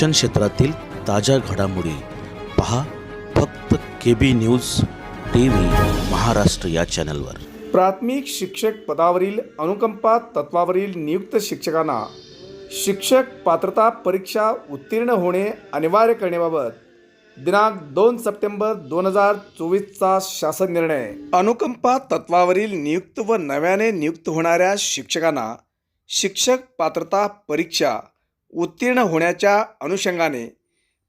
शिक्षण क्षेत्रातील ताज्या घडामोडी पहा फक्त K B news T V Maharashtra या चॅनलवर. प्राथमिक शिक्षक पदावरील अनुकंपा तत्वावरील नियुक्त शिक्षकांना शिक्षक पात्रता परीक्षा उत्तीर्ण होणे अनिवार्य करण्याबाबत दिनांक दोन सप्टेंबर दोन हजार चोवीसचा शासन निर्णय. अनुकंपा तत्वावरील नियुक्त व नव्याने नियुक्त होणाऱ्या शिक्षकांना शिक्षक पात्रता परीक्षा उत्तीर्ण होण्याच्या अनुषंगाने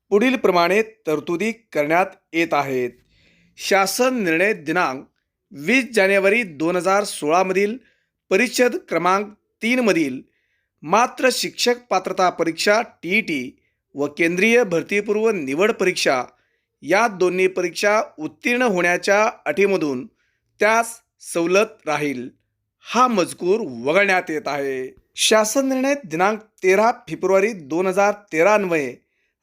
पुढीलप्रमाणे तरतुदी करण्यात येत आहेत. शासन निर्णय दिनांक वीस जानेवारी दोन हजार सोळामधील परिषद क्रमांक तीनमधील मात्र शिक्षक पात्रता परीक्षा टी ई टी व केंद्रीय भरतीपूर्व निवड परीक्षा या दोन्ही परीक्षा उत्तीर्ण होण्याच्या अटीमधून त्यास सवलत राहील. हा मजकूर वगळण्यात येत आहे. शासन निर्णय दिनांक तेरा फेब्रुवारी दोन हजार तेरा अन्वये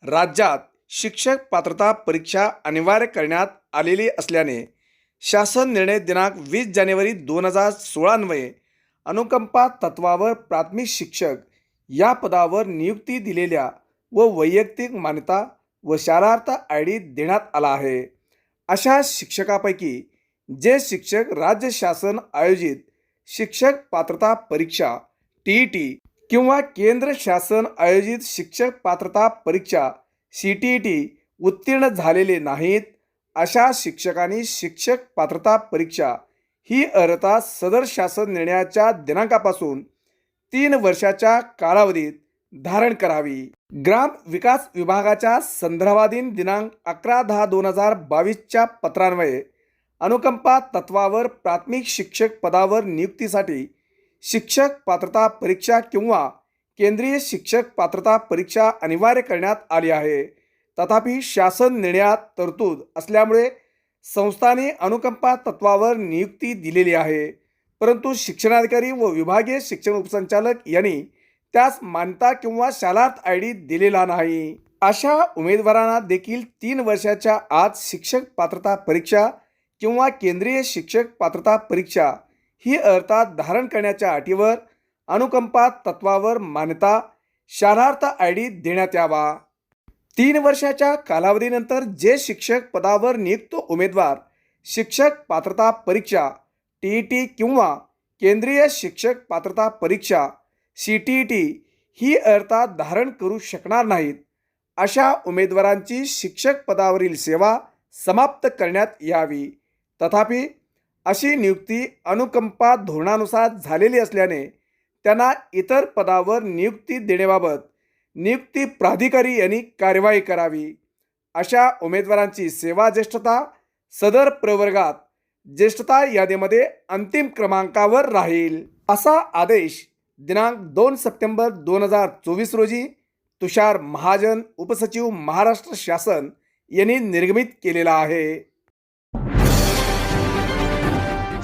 राज्यात शिक्षक पात्रता परीक्षा अनिवार्य करण्यात आलेली असल्याने शासन निर्णय दिनांक वीस जानेवारी दोन हजार सोळा अन्वये अनुकंपा तत्वावर प्राथमिक शिक्षक या पदावर नियुक्ती दिलेल्या व वैयक्तिक मान्यता व शालार्थ आय डी देण्यात आला आहे. अशा शिक्षकापैकी जे शिक्षक राज्य शासन आयोजित शिक्षक पात्रता परीक्षा टी ई टी किंवा केंद्र शासन आयोजित शिक्षक पात्रता परीक्षा सी टी ई टी उत्तीर्ण झालेले नाहीत अशा शिक्षकांनी शिक्षक पात्रता परीक्षा ही अर्हता सदर शासन निर्णयाच्या दिनांकापासून तीन वर्षाच्या कालावधीत धारण करावी. ग्राम विकास विभागाच्या संदर्भाधीन दिनांक अकरा दहा दोन हजार बावीसच्या पत्रान्वये अनुकंपा तत्वावर प्राथमिक शिक्षक पदावर नियुक्तीसाठी शिक्षक पात्रता परीक्षा किंवा केंद्रीय शिक्षक पात्रता परीक्षा अनिवार्य करण्यात आली आहे. तथापि शासन निर्णयात तरतूद असल्यामुळे संस्थाने अनुकंपा तत्वावर नियुक्ती दिलेली आहे. परंतु शिक्षणाधिकारी व विभागीय शिक्षण उपसंचालक यांनी त्यास मान्यता किंवा शालार्थ आय डी दिलेला नाही. अशा उमेदवारांना देखील तीन वर्षाच्या आत शिक्षक पात्रता परीक्षा किंवा केंद्रीय शिक्षक पात्रता परीक्षा ही अर्थात धारण करण्याच्या अटीवर अनुकंपा तत्वावर मान्यता शारार्थ आय डी देण्यात यावा. तीन वर्षाच्या कालावधीनंतर जे शिक्षक पदावर नियुक्त उमेदवार शिक्षक पात्रता परीक्षा टी ई टी किंवा केंद्रीय शिक्षक पात्रता परीक्षा सी टी ई टी ही अर्थात धारण करू शकणार नाहीत अशा उमेदवारांची शिक्षक पदावरील सेवा समाप्त करण्यात यावी. तथापि अशी नियुक्ती अनुकंपा धोरणानुसार झालेली असल्याने त्यांना इतर पदावर नियुक्ती देण्याबाबत नियुक्ती प्राधिकारी यांनी कारवाई करावी. अशा उमेदवारांची सेवा ज्येष्ठता सदर प्रवर्गात ज्येष्ठता यादीमध्ये अंतिम क्रमांकावर राहील. असा आदेश दिनांक दोन सप्टेंबर दोन हजार चोवीस रोजी तुषार महाजन उपसचिव महाराष्ट्र शासन यांनी निर्गमित केलेला आहे.